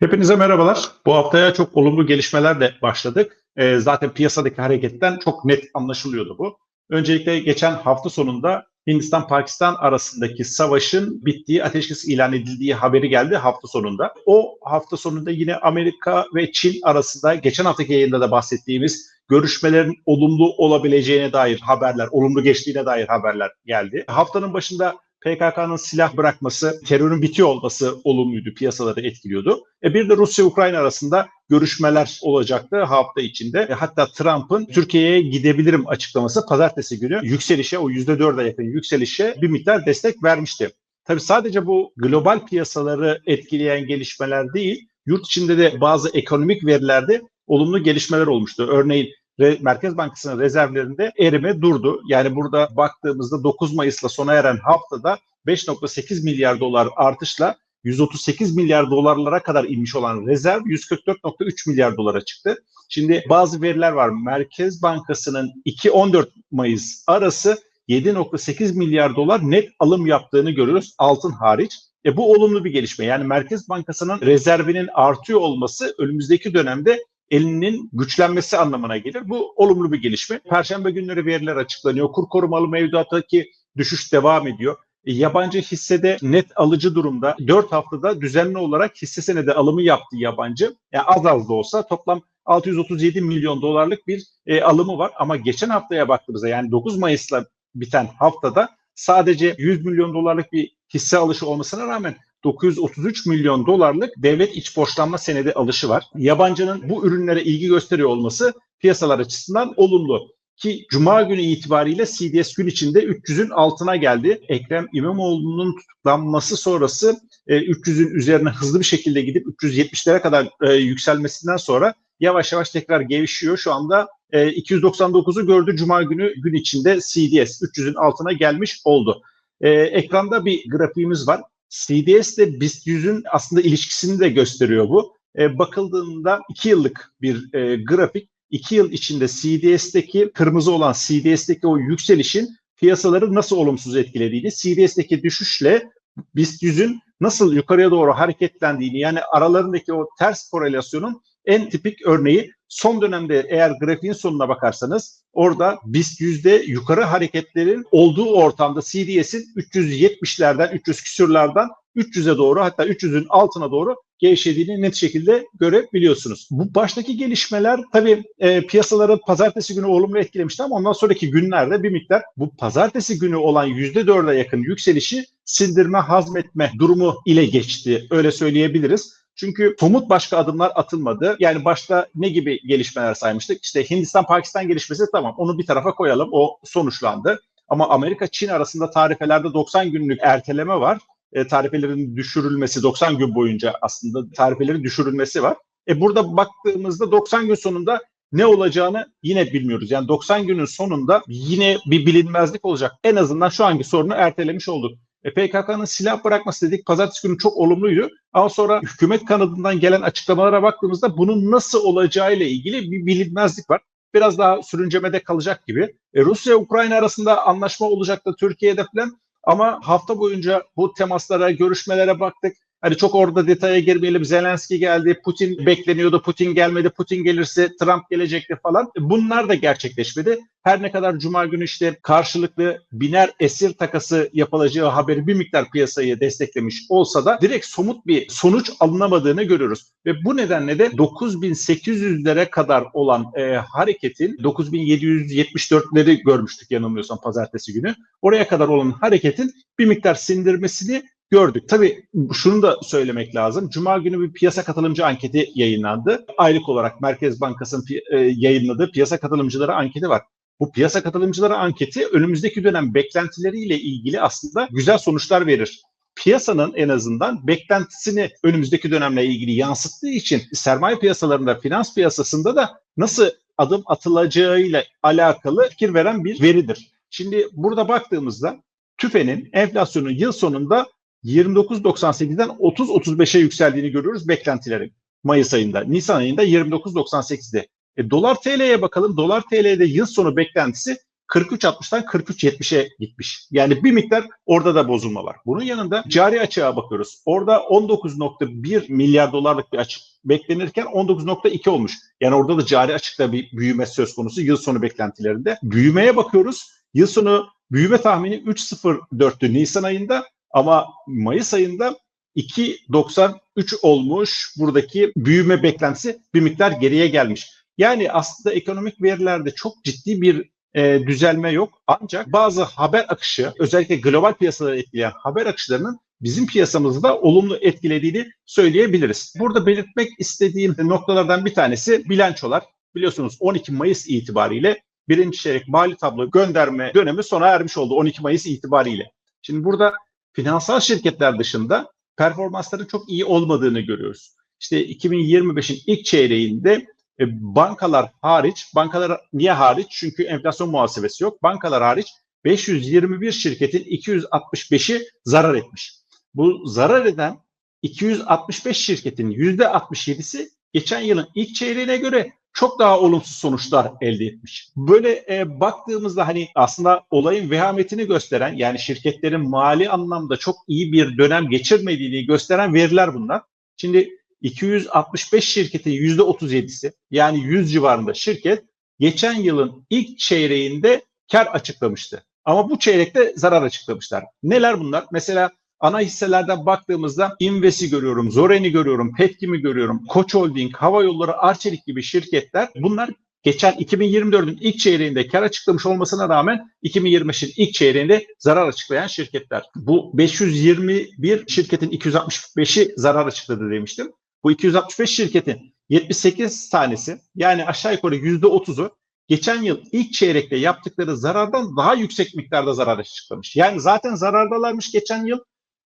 Hepinize merhabalar. Bu haftaya çok olumlu gelişmelerle başladık. Ee, zaten piyasadaki hareketten çok net anlaşılıyordu bu. Öncelikle geçen hafta sonunda Hindistan-Pakistan arasındaki savaşın bittiği, ateşkes ilan edildiği haberi geldi hafta sonunda. O hafta sonunda yine Amerika ve Çin arasında geçen haftaki yayında da bahsettiğimiz görüşmelerin olumlu olabileceğine dair haberler, olumlu geçtiğine dair haberler geldi. Haftanın başında PKK'nın silah bırakması, terörün bitiyor olması olumluydu, piyasaları etkiliyordu. E bir de Rusya-Ukrayna arasında görüşmeler olacaktı hafta içinde. E hatta Trump'ın Türkiye'ye gidebilirim açıklaması pazartesi günü yükselişe, o %4'e yakın yükselişe bir miktar destek vermişti. Tabii sadece bu global piyasaları etkileyen gelişmeler değil, yurt içinde de bazı ekonomik verilerde olumlu gelişmeler olmuştu. Örneğin Merkez Bankası'nın rezervlerinde erime durdu. Yani burada baktığımızda 9 Mayıs'la sona eren haftada 5.8 milyar dolar artışla 138 milyar dolarlara kadar inmiş olan rezerv 144.3 milyar dolara çıktı. Şimdi bazı veriler var. Merkez Bankası'nın 2-14 Mayıs arası 7.8 milyar dolar net alım yaptığını görüyoruz altın hariç. E bu olumlu bir gelişme. Yani Merkez Bankası'nın rezervinin artıyor olması önümüzdeki dönemde elinin güçlenmesi anlamına gelir. Bu olumlu bir gelişme. Perşembe günleri veriler açıklanıyor. Kur korumalı mevduattaki düşüş devam ediyor. E, yabancı hissede net alıcı durumda 4 haftada düzenli olarak hisse senedi alımı yaptı yabancı. Yani az az da olsa toplam 637 milyon dolarlık bir e, alımı var. Ama geçen haftaya baktığımızda yani 9 Mayıs'la biten haftada sadece 100 milyon dolarlık bir hisse alışı olmasına rağmen 933 milyon dolarlık devlet iç borçlanma senedi alışı var. Yabancının bu ürünlere ilgi gösteriyor olması piyasalar açısından olumlu. Ki Cuma günü itibariyle CDS gün içinde 300'ün altına geldi. Ekrem İmamoğlu'nun tutuklanması sonrası 300'ün e, üzerine hızlı bir şekilde gidip 370'lere kadar e, yükselmesinden sonra yavaş yavaş tekrar gevşiyor. Şu anda 299'u e, gördü Cuma günü gün içinde CDS 300'ün altına gelmiş oldu. Ekranda bir grafiğimiz var. CDS ile BIST 100'ün aslında ilişkisini de gösteriyor bu. E, bakıldığında 2 yıllık bir e, grafik. 2 yıl içinde CDS'teki kırmızı olan CDS'teki o yükselişin piyasaları nasıl olumsuz etkilediğini, CDS'teki düşüşle BIST 100'ün nasıl yukarıya doğru hareketlendiğini yani aralarındaki o ters korelasyonun en tipik örneği son dönemde eğer grafiğin sonuna bakarsanız orada BIST yüzde yukarı hareketlerin olduğu ortamda CDS'in 370'lerden 300 küsürlerden 300'e doğru hatta 300'ün altına doğru gevşediğini net şekilde görebiliyorsunuz. Bu baştaki gelişmeler tabii e, piyasaları pazartesi günü olumlu etkilemişti ama ondan sonraki günlerde bir miktar bu pazartesi günü olan %4'e yakın yükselişi sindirme, hazmetme durumu ile geçti. Öyle söyleyebiliriz. Çünkü somut başka adımlar atılmadı. Yani başta ne gibi gelişmeler saymıştık? İşte Hindistan-Pakistan gelişmesi tamam onu bir tarafa koyalım. O sonuçlandı. Ama Amerika-Çin arasında tarifelerde 90 günlük erteleme var. E, tarifelerin düşürülmesi 90 gün boyunca aslında tarifelerin düşürülmesi var. E burada baktığımızda 90 gün sonunda ne olacağını yine bilmiyoruz. Yani 90 günün sonunda yine bir bilinmezlik olacak. En azından şu anki sorunu ertelemiş olduk. E, PKK'nın silah bırakması dedik pazartesi günü çok olumluydu. Ama sonra hükümet kanadından gelen açıklamalara baktığımızda bunun nasıl olacağı ile ilgili bir bilinmezlik var. Biraz daha sürüncemede kalacak gibi. E, Rusya-Ukrayna arasında anlaşma olacaktı Türkiye'de falan. Ama hafta boyunca bu temaslara, görüşmelere baktık. Hani çok orada detaya girmeyelim. Zelenski geldi, Putin bekleniyordu, Putin gelmedi, Putin gelirse Trump gelecekti falan. Bunlar da gerçekleşmedi. Her ne kadar Cuma günü işte karşılıklı biner esir takası yapılacağı haberi bir miktar piyasayı desteklemiş olsa da direkt somut bir sonuç alınamadığını görüyoruz. Ve bu nedenle de 9800'lere kadar olan e, hareketin 9774'leri görmüştük yanılmıyorsam pazartesi günü. Oraya kadar olan hareketin bir miktar sindirmesini gördük. Tabii şunu da söylemek lazım. Cuma günü bir piyasa katılımcı anketi yayınlandı. Aylık olarak Merkez Bankası'nın e, yayınladığı piyasa katılımcıları anketi var. Bu piyasa katılımcıları anketi önümüzdeki dönem beklentileriyle ilgili aslında güzel sonuçlar verir. Piyasanın en azından beklentisini önümüzdeki dönemle ilgili yansıttığı için sermaye piyasalarında, finans piyasasında da nasıl adım atılacağıyla alakalı fikir veren bir veridir. Şimdi burada baktığımızda TÜFE'nin enflasyonun yıl sonunda 29.98'den 30.35'e yükseldiğini görüyoruz beklentilerin Mayıs ayında. Nisan ayında 29.98'de. E, dolar TL'ye bakalım. Dolar TL'de yıl sonu beklentisi 43.60'dan 43.70'e gitmiş. Yani bir miktar orada da bozulma var. Bunun yanında cari açığa bakıyoruz. Orada 19.1 milyar dolarlık bir açık beklenirken 19.2 olmuş. Yani orada da cari açıkta bir büyüme söz konusu yıl sonu beklentilerinde. Büyümeye bakıyoruz. Yıl sonu büyüme tahmini 3.04'tü Nisan ayında ama Mayıs ayında 2.93 olmuş. Buradaki büyüme beklentisi bir miktar geriye gelmiş. Yani aslında ekonomik verilerde çok ciddi bir e, düzelme yok. Ancak bazı haber akışı özellikle global piyasaları etkileyen haber akışlarının bizim piyasamızı da olumlu etkilediğini söyleyebiliriz. Burada belirtmek istediğim noktalardan bir tanesi bilançolar. Biliyorsunuz 12 Mayıs itibariyle birinci çeyrek mali tablo gönderme dönemi sona ermiş oldu 12 Mayıs itibariyle. Şimdi burada finansal şirketler dışında performansların çok iyi olmadığını görüyoruz. İşte 2025'in ilk çeyreğinde e, bankalar hariç, bankalar niye hariç? Çünkü enflasyon muhasebesi yok. Bankalar hariç 521 şirketin 265'i zarar etmiş. Bu zarar eden 265 şirketin %67'si geçen yılın ilk çeyreğine göre çok daha olumsuz sonuçlar elde etmiş. Böyle e, baktığımızda hani aslında olayın vehametini gösteren yani şirketlerin mali anlamda çok iyi bir dönem geçirmediğini gösteren veriler bunlar. Şimdi 265 şirketin %37'si yani 100 civarında şirket geçen yılın ilk çeyreğinde kar açıklamıştı. Ama bu çeyrekte zarar açıklamışlar. Neler bunlar? Mesela ana hisselerden baktığımızda Invest'i görüyorum, Zoren'i görüyorum, Petkim'i görüyorum, Koç Holding, Hava Yolları, Arçelik gibi şirketler bunlar geçen 2024'ün ilk çeyreğinde kar açıklamış olmasına rağmen 2025'in ilk çeyreğinde zarar açıklayan şirketler. Bu 521 şirketin 265'i zarar açıkladı demiştim. Bu 265 şirketin 78 tanesi yani aşağı yukarı %30'u geçen yıl ilk çeyrekte yaptıkları zarardan daha yüksek miktarda zarar açıklamış. Yani zaten zarardalarmış geçen yıl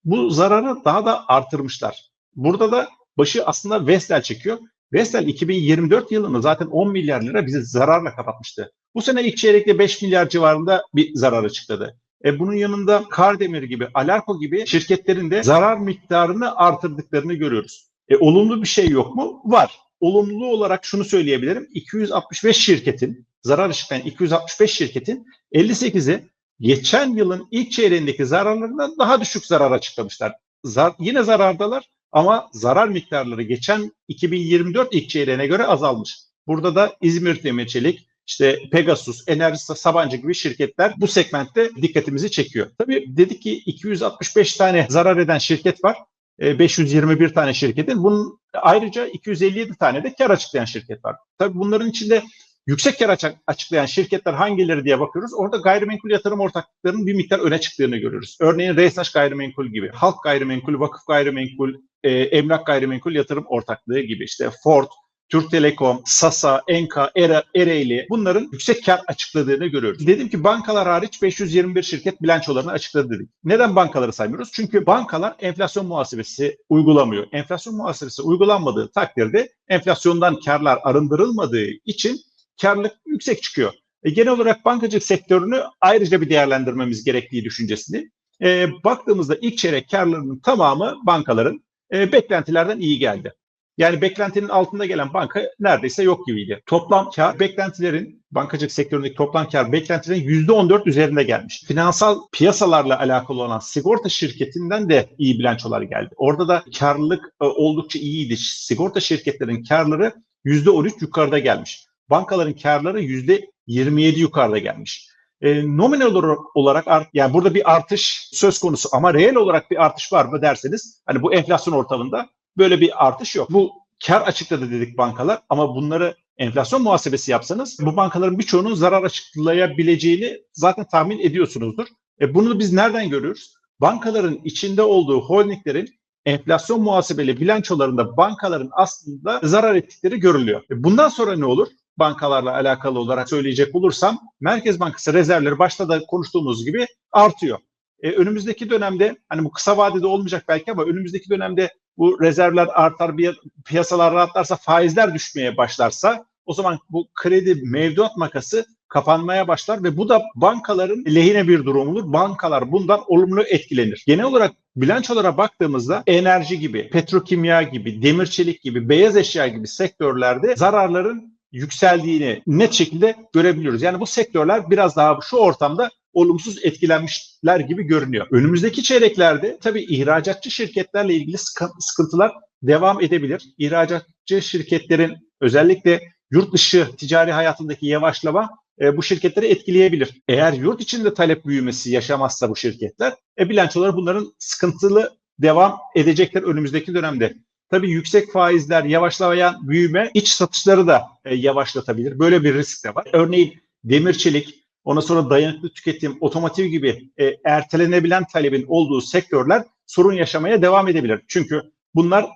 bu zararı daha da artırmışlar. Burada da başı aslında Vestel çekiyor. Vestel 2024 yılını zaten 10 milyar lira bizi zararla kapatmıştı. Bu sene ilk çeyrekte 5 milyar civarında bir zarar açıkladı. E bunun yanında Kardemir gibi, Alarko gibi şirketlerin de zarar miktarını artırdıklarını görüyoruz. E, olumlu bir şey yok mu? Var. Olumlu olarak şunu söyleyebilirim. 265 şirketin, zarar açıklayan 265 şirketin 58'i geçen yılın ilk çeyreğindeki zararlarından daha düşük zarar açıklamışlar. Zar, yine zarardalar ama zarar miktarları geçen 2024 ilk çeyreğine göre azalmış. Burada da İzmir Demir Çelik, işte Pegasus, Enerji Sabancı gibi şirketler bu segmentte dikkatimizi çekiyor. Tabii dedik ki 265 tane zarar eden şirket var. 521 e, tane şirketin. Bunun ayrıca 257 tane de kar açıklayan şirket var. Tabii bunların içinde yüksek kar açıklayan şirketler hangileri diye bakıyoruz. Orada gayrimenkul yatırım ortaklıklarının bir miktar öne çıktığını görüyoruz. Örneğin Reysaş Gayrimenkul gibi, Halk Gayrimenkul, Vakıf Gayrimenkul, e, Emlak Gayrimenkul Yatırım Ortaklığı gibi işte Ford, Türk Telekom, Sasa, Enka, Era, Ereğli bunların yüksek kar açıkladığını görüyoruz. Dedim ki bankalar hariç 521 şirket bilançolarını açıkladı dedik. Neden bankaları saymıyoruz? Çünkü bankalar enflasyon muhasebesi uygulamıyor. Enflasyon muhasebesi uygulanmadığı takdirde enflasyondan karlar arındırılmadığı için karlılık yüksek çıkıyor. E, genel olarak bankacılık sektörünü ayrıca bir değerlendirmemiz gerektiği düşüncesini. E, baktığımızda ilk çeyrek karlarının tamamı bankaların e, beklentilerden iyi geldi. Yani beklentinin altında gelen banka neredeyse yok gibiydi. Toplam kar beklentilerin bankacılık sektöründeki toplam kar beklentilerin %14 üzerinde gelmiş. Finansal piyasalarla alakalı olan sigorta şirketinden de iyi bilançolar geldi. Orada da karlılık e, oldukça iyiydi. Sigorta şirketlerin karları %13 yukarıda gelmiş. Bankaların karları %27 yukarıda gelmiş. E, nominal olarak art, yani burada bir artış söz konusu ama reel olarak bir artış var mı derseniz hani bu enflasyon ortalığında Böyle bir artış yok. Bu kar açıkladı dedik bankalar ama bunları enflasyon muhasebesi yapsanız bu bankaların birçoğunun zarar açıklayabileceğini zaten tahmin ediyorsunuzdur. E bunu biz nereden görüyoruz? Bankaların içinde olduğu holdinglerin enflasyon muhasebeli bilançolarında bankaların aslında zarar ettikleri görülüyor. E bundan sonra ne olur? Bankalarla alakalı olarak söyleyecek olursam Merkez Bankası rezervleri başta da konuştuğumuz gibi artıyor. E, önümüzdeki dönemde hani bu kısa vadede olmayacak belki ama önümüzdeki dönemde bu rezervler artar, bir piyasalar rahatlarsa, faizler düşmeye başlarsa o zaman bu kredi mevduat makası kapanmaya başlar ve bu da bankaların lehine bir durum olur. Bankalar bundan olumlu etkilenir. Genel olarak bilançolara baktığımızda enerji gibi, petrokimya gibi, demir çelik gibi, beyaz eşya gibi sektörlerde zararların yükseldiğini net şekilde görebiliyoruz. Yani bu sektörler biraz daha şu ortamda olumsuz etkilenmişler gibi görünüyor. Önümüzdeki çeyreklerde tabii ihracatçı şirketlerle ilgili sıkıntılar devam edebilir. İhracatçı şirketlerin özellikle yurt dışı ticari hayatındaki yavaşlama e, bu şirketleri etkileyebilir. Eğer yurt içinde talep büyümesi yaşamazsa bu şirketler, e, bilançoları bunların sıkıntılı devam edecekler önümüzdeki dönemde. Tabii yüksek faizler, yavaşlayan büyüme iç satışları da e, yavaşlatabilir. Böyle bir risk de var. Örneğin demir çelik, ondan sonra dayanıklı tüketim, otomotiv gibi e, ertelenebilen talebin olduğu sektörler sorun yaşamaya devam edebilir. Çünkü bunlar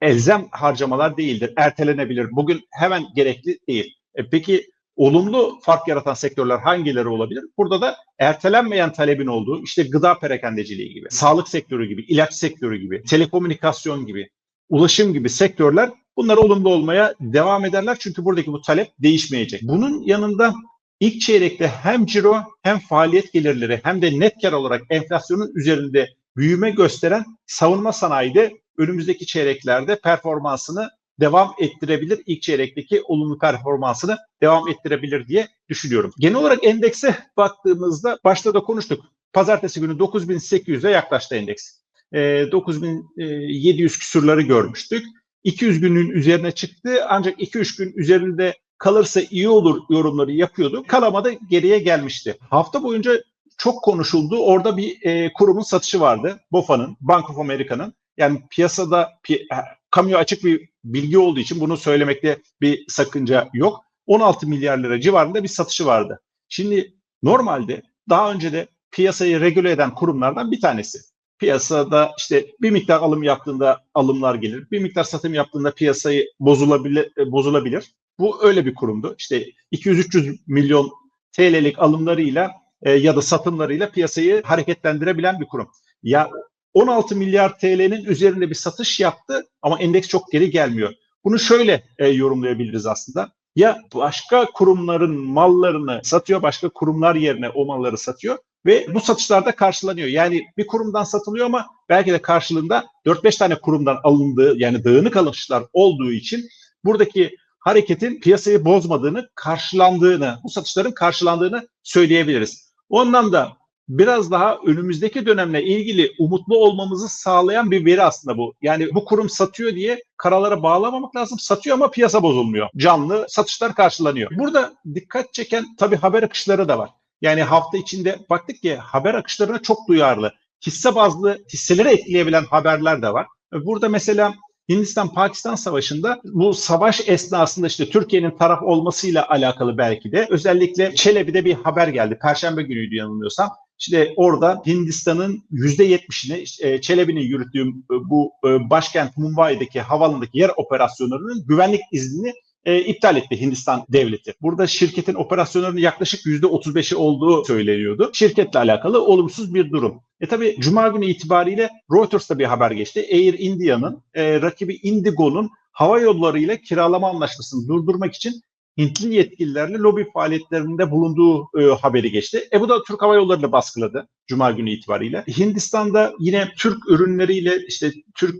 elzem harcamalar değildir. Ertelenebilir. Bugün hemen gerekli değil. E, peki olumlu fark yaratan sektörler hangileri olabilir? Burada da ertelenmeyen talebin olduğu işte gıda perakendeciliği gibi, sağlık sektörü gibi, ilaç sektörü gibi, telekomünikasyon gibi, ulaşım gibi sektörler bunlar olumlu olmaya devam ederler. Çünkü buradaki bu talep değişmeyecek. Bunun yanında ilk çeyrekte hem ciro hem faaliyet gelirleri hem de net kar olarak enflasyonun üzerinde büyüme gösteren savunma sanayide önümüzdeki çeyreklerde performansını devam ettirebilir. İlk çeyrekteki olumlu performansını devam ettirebilir diye düşünüyorum. Genel olarak endekse baktığımızda başta da konuştuk. Pazartesi günü 9800'e yaklaştı endeks. E, 9700 küsurları görmüştük. 200 günün üzerine çıktı ancak 2-3 gün üzerinde kalırsa iyi olur yorumları yapıyordu. Kalamadı geriye gelmişti. Hafta boyunca çok konuşuldu. Orada bir e, kurumun satışı vardı. BOFA'nın, Bank of America'nın. Yani piyasada pi, kamuya açık bir bilgi olduğu için bunu söylemekte bir sakınca yok. 16 milyar lira civarında bir satışı vardı. Şimdi normalde daha önce de piyasayı regüle eden kurumlardan bir tanesi. Piyasada işte bir miktar alım yaptığında alımlar gelir. Bir miktar satım yaptığında piyasayı bozulabilir. bozulabilir. Bu öyle bir kurumdu. İşte 200-300 milyon TL'lik alımlarıyla e, ya da satımlarıyla piyasayı hareketlendirebilen bir kurum. Ya 16 milyar TL'nin üzerinde bir satış yaptı ama endeks çok geri gelmiyor. Bunu şöyle e, yorumlayabiliriz aslında. Ya başka kurumların mallarını satıyor, başka kurumlar yerine o malları satıyor ve bu satışlarda karşılanıyor. Yani bir kurumdan satılıyor ama belki de karşılığında 4-5 tane kurumdan alındığı yani dağınık alışlar olduğu için buradaki hareketin piyasayı bozmadığını, karşılandığını, bu satışların karşılandığını söyleyebiliriz. O anlamda biraz daha önümüzdeki dönemle ilgili umutlu olmamızı sağlayan bir veri aslında bu. Yani bu kurum satıyor diye karalara bağlamamak lazım. Satıyor ama piyasa bozulmuyor. Canlı satışlar karşılanıyor. Burada dikkat çeken tabii haber akışları da var. Yani hafta içinde baktık ki haber akışlarına çok duyarlı. Hisse bazlı hisseleri etkileyebilen haberler de var. Burada mesela Hindistan-Pakistan savaşında bu savaş esnasında işte Türkiye'nin taraf olmasıyla alakalı belki de özellikle Çelebi'de bir haber geldi. Perşembe günüydü yanılmıyorsam. İşte orada Hindistan'ın yüzde yetmişini e, Çelebi'nin yürüttüğü e, bu e, başkent Mumbai'deki havalandaki yer operasyonlarının güvenlik iznini e, iptal etti Hindistan devleti. Burada şirketin operasyonlarının yaklaşık yüzde 35'i olduğu söyleniyordu. Şirketle alakalı olumsuz bir durum. E tabi Cuma günü itibariyle Reuters'ta bir haber geçti. Air India'nın e, rakibi Indigo'nun hava yolları ile kiralama anlaşmasını durdurmak için Hintli yetkililerle lobi faaliyetlerinde bulunduğu e, haberi geçti. E bu da Türk Hava Yolları'nı baskıladı Cuma günü itibariyle. Hindistan'da yine Türk ürünleriyle işte Türk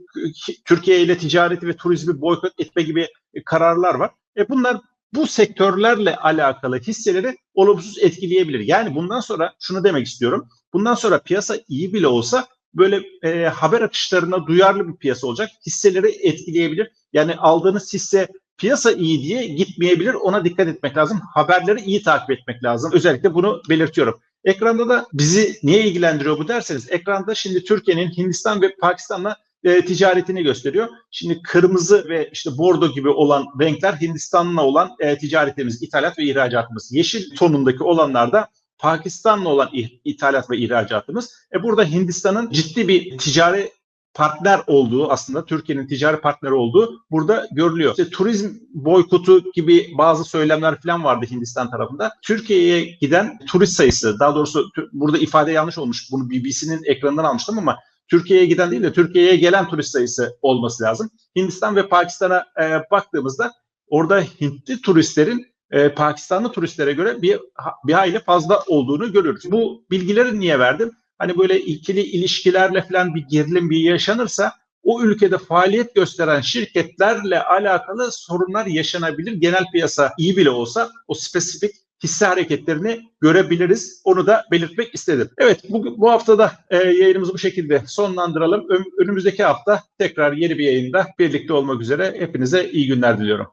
Türkiye ile ticareti ve turizmi boykot etme gibi kararlar var. E bunlar bu sektörlerle alakalı hisseleri olumsuz etkileyebilir. Yani bundan sonra şunu demek istiyorum. Bundan sonra piyasa iyi bile olsa böyle e, haber akışlarına duyarlı bir piyasa olacak. Hisseleri etkileyebilir. Yani aldığınız hisse piyasa iyi diye gitmeyebilir. Ona dikkat etmek lazım. Haberleri iyi takip etmek lazım. Özellikle bunu belirtiyorum. Ekranda da bizi niye ilgilendiriyor bu derseniz ekranda şimdi Türkiye'nin Hindistan ve Pakistan'la e, ticaretini gösteriyor. Şimdi kırmızı ve işte bordo gibi olan renkler Hindistan'la olan e, ticaretimiz, ithalat ve ihracatımız. Yeşil tonundaki olanlar da Pakistan'la olan ithalat ve ihracatımız. E burada Hindistan'ın ciddi bir ticari partner olduğu aslında Türkiye'nin ticari partneri olduğu burada görülüyor. İşte turizm boykotu gibi bazı söylemler falan vardı Hindistan tarafında. Türkiye'ye giden turist sayısı daha doğrusu burada ifade yanlış olmuş. Bunu BBC'nin ekranından almıştım ama Türkiye'ye giden değil de Türkiye'ye gelen turist sayısı olması lazım. Hindistan ve Pakistan'a e, baktığımızda orada Hintli turistlerin e, Pakistanlı turistlere göre bir bir hayli fazla olduğunu görüyoruz. Bu bilgileri niye verdim? Hani böyle ikili ilişkilerle falan bir gerilim bir yaşanırsa o ülkede faaliyet gösteren şirketlerle alakalı sorunlar yaşanabilir. Genel piyasa iyi bile olsa o spesifik hisse hareketlerini görebiliriz. Onu da belirtmek istedim. Evet bu, bu haftada e, yayınımızı bu şekilde sonlandıralım. Önümüzdeki hafta tekrar yeni bir yayında birlikte olmak üzere hepinize iyi günler diliyorum.